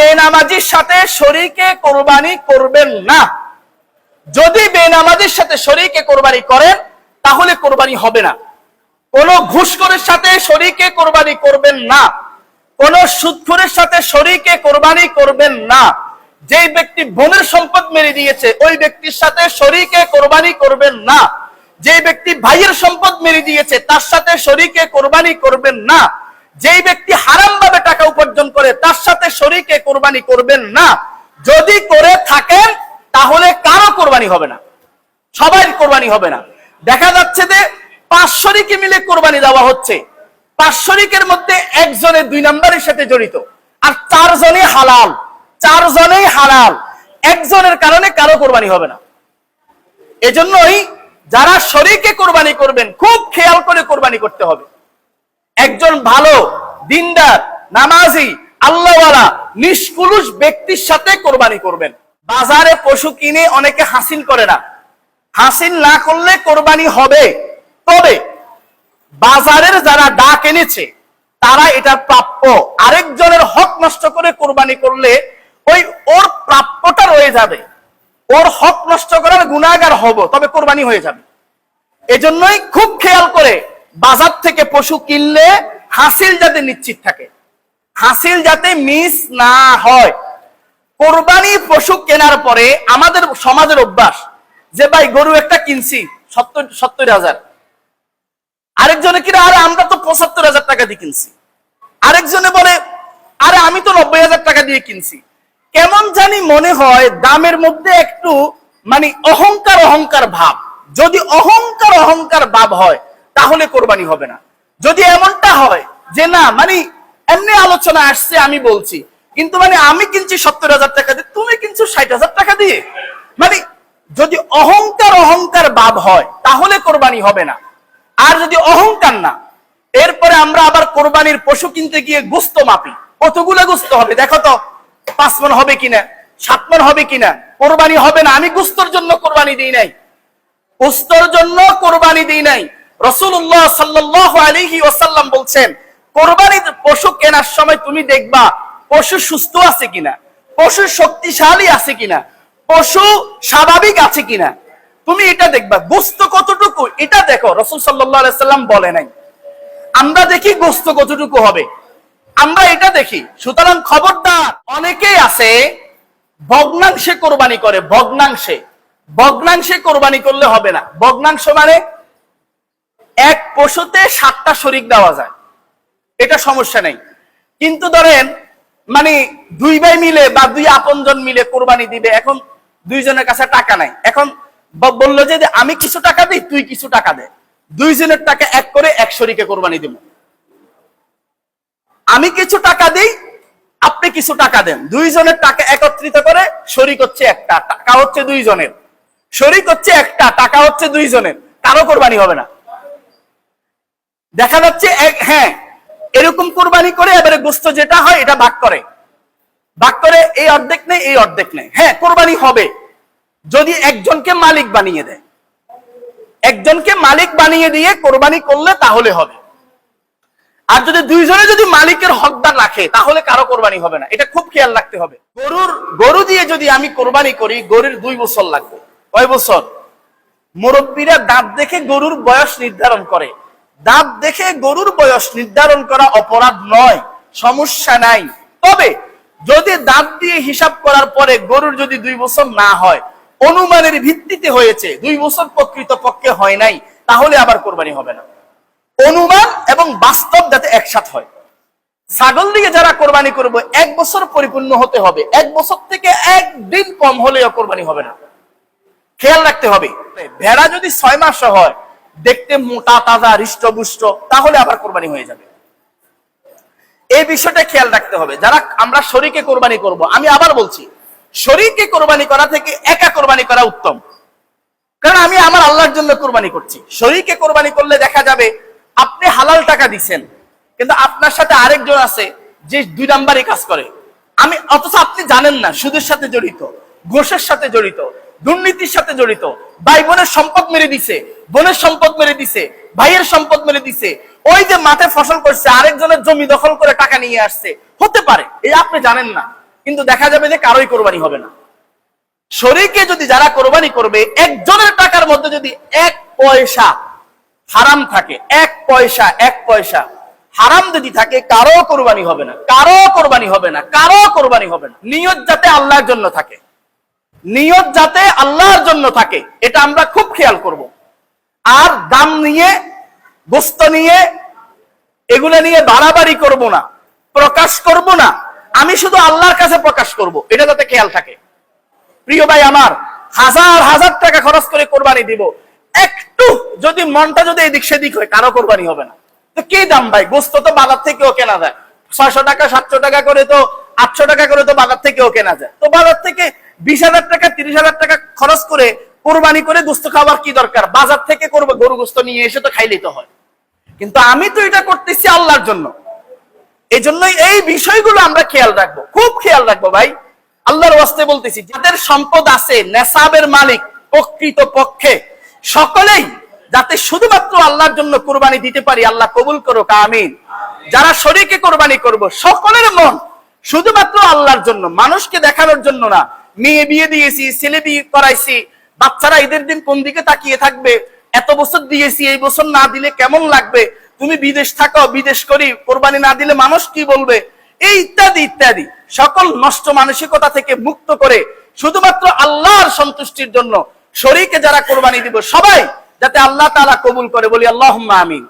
বেনামাজির সাথে শরীকে কোরবানি করবেন না। যদি বেনামাজির সাথে শরীকে কোরবানি করেন, তাহলে কোরবানি হবে না। কোন ঘুষখোরের সাথে শরীকে কোরবানি করবেন না। কোন সুদখোরের সাথে শরীকে কোরবানি করবেন না। যেই ব্যক্তি বোনের সম্পদ মেরে দিয়েছে, ওই ব্যক্তির সাথে শরীকে কোরবানি করবেন না। যে ব্যক্তি ভাইয়ের সম্পদ মেরে দিয়েছে, তার সাথে শরীকে কোরবানি করবেন না। যেই ব্যক্তি হারাম ভাবে টাকা উপার্জন করে, তার সাথে শরীকে কোরবানি করবেন না। যদি করে থাকেন, তাহলে কারও কোরবানি হবে না। সবাই কোরবানি হবে না। দেখা যাচ্ছে যে পাঁচ শরিকে মিলে কোরবানি দেওয়া হচ্ছে। পাঁচ শরিকের মধ্যে একজনের দুই নাম্বারের সাথে জড়িত। আর চারজনে হালাল। চারজনেই হালাল। একজনের কারণে কারও কোরবানি হবে না। এজন্যই যারা শরীকে কোরবানি করবেন, খুব খেয়াল করে কোরবানি করতে হবে। একজন ভালো দিনদার, নামাজি, আল্লাহওয়ালা নিষ্কুলুষ ব্যক্তির সাথে কোরবানি করবেন। বাজারে পশু কিনে অনেকে হাসিল করে না। হাসিল না করলে কোরবানি হবে তবে বাজারের যারা ডাক এনেছে, তারা এটা প্রাপ্য। আরেকজনের হক নষ্ট করে কোরবানি করলে ওই ওর প্রাপ্যটা রয়ে যাবে। ওর হক নষ্ট করার গুণাগার হব, তবে কোরবানি হয়ে যাবে। এজন্যই খুব খেয়াল করে বাজার থেকে পশু কিনলে হাসিল যাতে নিশ্চিত থাকে। হাসিল যাতে মিস না হয়। কোরবানি পশু কেনার পরে আমাদের সমাজের অভ্যাস যে, ভাই, গরু একটা কিনছি, সত্তর সত্তর হাজার। আরেকজনে কিনা, আরে, আমরা তো পঁচাত্তর হাজার টাকা দিয়ে কিনছি। আরেকজনে বলে, আরে, আমি তো নব্বই হাজার টাকা দিয়ে কিনছি। কেমন জানি মনে হয় দামের মধ্যে একটু মানে অহংকার অহংকার ভাব। যদি অহংকার অহংকার ভাব হয় তাহলে কোরবানি হবে না। যদি এমনটা হয় যে না মানে এমনি আলোচনা আসছে, আমি বলছি। কিন্তু মানে আমি কিনছি সত্তর হাজার টাকা দিয়ে, তুমি কিনছো ষাট হাজার টাকা দিয়ে। মানে যদি অহংকার অহংকার ভাব হয়, তাহলে কোরবানি হবে না। আর যদি অহংকার না, এরপরে আমরা আবার কোরবানির পশু কিনতে গিয়ে গুস্ত মাপি। কতগুলো গুস্ত হবে? দেখো তো পাঁচ মন হবে কিনা সাত মন হবে কিনা, কোরবানি হবে না। আমি গুস্তর জন্য কোরবানি দিই নাই। গুস্তর জন্য কোরবানি দিই নাই। রসুল্লাহ সাল্লাহ আলহি ওসাল্লাম বলছেন, কোরবানির পশু কেনার সময় তুমি দেখবা, পশু সুস্থ আছে কিনা? পশু শক্তিশালী আছে কিনা? পশু স্বাভাবিক আছে কিনা? তুমি এটা দেখবা। গোস্ত কতটুকু? এটা দেখো, রসুল সাল্লাহ সাল্লাম বলে নাই। আমরা দেখি গোস্ত কতটুকু হবে। আমরা এটা দেখি। সুতরাং খবরদার অনেকেই আছে, ভগ্নাংশে কোরবানি করে, ভগ্নাংশে। ভগ্নাংশে কোরবানি করলে হবে না। ভগ্নাংশ মানে এক পশুতে সাতটা শরিক দেওয়া যায়। এটা সমস্যা নেই। কিন্তু ধরেন মানে দুই ভাই মিলে বা দুই আপনজন মিলে কোরবানি দিবে, এখন দুইজনের কাছে টাকা নাই। এখন বলল যে আমি কিছু টাকা দিই, তুই কিছু টাকা দে। দুইজনের টাকা এক করে এক শরিকে কোরবানি দিব। আমি কিছু টাকা দিই, আপনি কিছু টাকা দেন। দুইজনের টাকা একত্রিত করে শরিক হচ্ছে একটা, টাকা হচ্ছে দুইজনের। শরিক হচ্ছে একটা, টাকা হচ্ছে দুইজনের। কারও কোরবানি হবে না। দেখা যাচ্ছে হ্যাঁ এরকম কোরবানি করে এবারে গোস্ত যেটা হয় এটা ভাগ করে। ভাগ করে এই অর্ধেক নেই, এই অর্ধেক নেই। হ্যাঁ কোরবানি হবে। যদি একজনকে মালিক বানিয়ে দেয়। একজনকে মালিক বানিয়ে দিয়ে কোরবানি করলে তাহলে হবে। আর যদি দুইজনে যদি মালিকের হকদার রাখে, তাহলে কারও কোরবানি হবে না। এটা খুব খেয়াল রাখতে হবে। গরুর গরু দিয়ে যদি আমি কোরবানি করি, গরুর দুই বছর লাগবে। কয় বছর? মুরব্বীরা দাঁত দেখে গরুর বয়স নির্ধারণ করে। দাঁত দেখে গরুর বয়স নির্ধারণ করা অপরাধ নয়, সমস্যা নাই। তবে যদি দাঁত দিয়ে হিসাব করার পরে গরুর যদি দুই বছর না হয়, অনুমানের ভিত্তিতে হয়েছে, দুই বছর প্রকৃত পক্ষে হয় নাই, তাহলে আবার কোরবানি হবে না। অনুমান এবং বাস্তব যাতে একসাথ হয়। ছাগল দিকে যারা কোরবানি করব, এক বছর পরিপূর্ণ হতে হবে, এক বছর থেকে একদিন কম হলেও কোরবানি হবে না। খেয়াল রাখতে হবে, ভেড়া যদি ছয় মাস হয় দেখতে মোটা, তাজা, হৃষ্টপুষ্ট, তাহলে আবার কোরবানি হয়ে যাবে। এই বিষয়টা খেয়াল রাখতে হবে। যারা আমরা শরীকে কোরবানি করব, আমি আবার বলছি, শরীকে কোরবানি করা থেকে একা কোরবানি করা উত্তম। কারণ আমি আমার আল্লাহর জন্য কোরবানি করছি। শরীকে কোরবানি করলে দেখা যাবে আপনি হালাল টাকা দিচ্ছেন, কিন্তু আপনার সাথে আরেকজন আছে যে দুই নাম্বারই কাজ করে। আমি, অথচ আপনি জানেন না, সুদের সাথে জড়িত ঘোষের সাথে জড়িত, দুর্নীতির সাথে জড়িত, ভাই বোনের সম্পদ মেরে দিছে বোনের সম্পদ মেরে দিছে, ভাইয়ের সম্পদ মেরে দিছে, ওই যে মাঠে ফসল করছে, আরেকজনের জমি দখল করে টাকা নিয়ে আসছে, হতে পারে, এই আপনি জানেন না, কিন্তু দেখা যাবে যে কারোই কোরবানি হবে না। শরীরকে যদি যারা কোরবানি করবে, একজনের টাকার মধ্যে যদি এক পয়সা হারাম থাকে, এক পয়সা এক পয়সা হারাম যদি থাকে, কারও কোরবানি হবে না, কারও কোরবানি হবে না, কারও কোরবানি হবে না। নিয়ত যাতে আল্লাহর জন্য থাকে, নিয়ত যাতে আল্লাহর জন্য থাকে, এটা আমরা খুব খেয়াল করব। আর দাম নিয়ে গোস্ত নিয়ে, এগুলো নিয়ে বাড়াবাড়ি করব না, প্রকাশ করব না, আমি শুধু আল্লাহর কাছে প্রকাশ করব, এটা যাতে খেয়াল থাকে। প্রিয় ভাই আমার, হাজার হাজার টাকা খরচ করে কোরবানি দিব। একটু যদি মনটা যদি এদিক সেদিক হয়, কারও কোরবানি হবে না। তো কি দাম ভাই? গোস্ত তো বাজার থেকেও কেনা যায়। ছয়শো টাকা, সাতশো টাকা করে তো, আটশো টাকা করে তো বাজার থেকেও কেনা যায়। তো বাজার থেকে বিশ হাজার টাকা, তিরিশ হাজার টাকা খরচ করে কোরবানি করে গোস্ত খাবার কি দরকার? বাজার থেকে করব গরু গোস্ত নিয়ে এসে তো খাইলেই তো হয়। কিন্তু আমি তো এটা করতেছি আল্লাহর জন্য। এই জন্যই এই বিষয়গুলো আমরা খেয়াল রাখব। খুব খেয়াল রাখব ভাই। আল্লাহর ওয়াস্তে বলতেছি, যাদের সম্পদ আছে নেসাবের মালিক প্রকৃত পক্ষে, সকলেই যাতে শুধুমাত্র আল্লাহর জন্য কোরবানি দিতে পারি, আল্লাহ কবুল করুক, আমিন। যারা শরীকে কোরবানি করব, সকলের মন শুধুমাত্র আল্লাহর জন্য, মানুষকে দেখানোর জন্য না। মেয়ে বিয়ে দিয়েছি, ছেলে বিয়ে করাইছি বাচ্চারা ঈদের দিন কোন দিকে তাকিয়ে থাকবে? এত বছর দিয়েছি, এই বছর না দিলে কেমন লাগবে? তুমি বিদেশ থাকো, বিদেশ করি, কোরবানি না দিলে মানুষ কি বলবে? এই ইত্যাদি ইত্যাদি। সকল নষ্ট মানসিকতা থেকে মুক্ত করে শুধুমাত্র আল্লাহর সন্তুষ্টির জন্য শরীকে যারা কোরবানি দিব, সবাই যাতে আল্লাহ তারা কবুল করে। বলি আল্লাহ আমিন।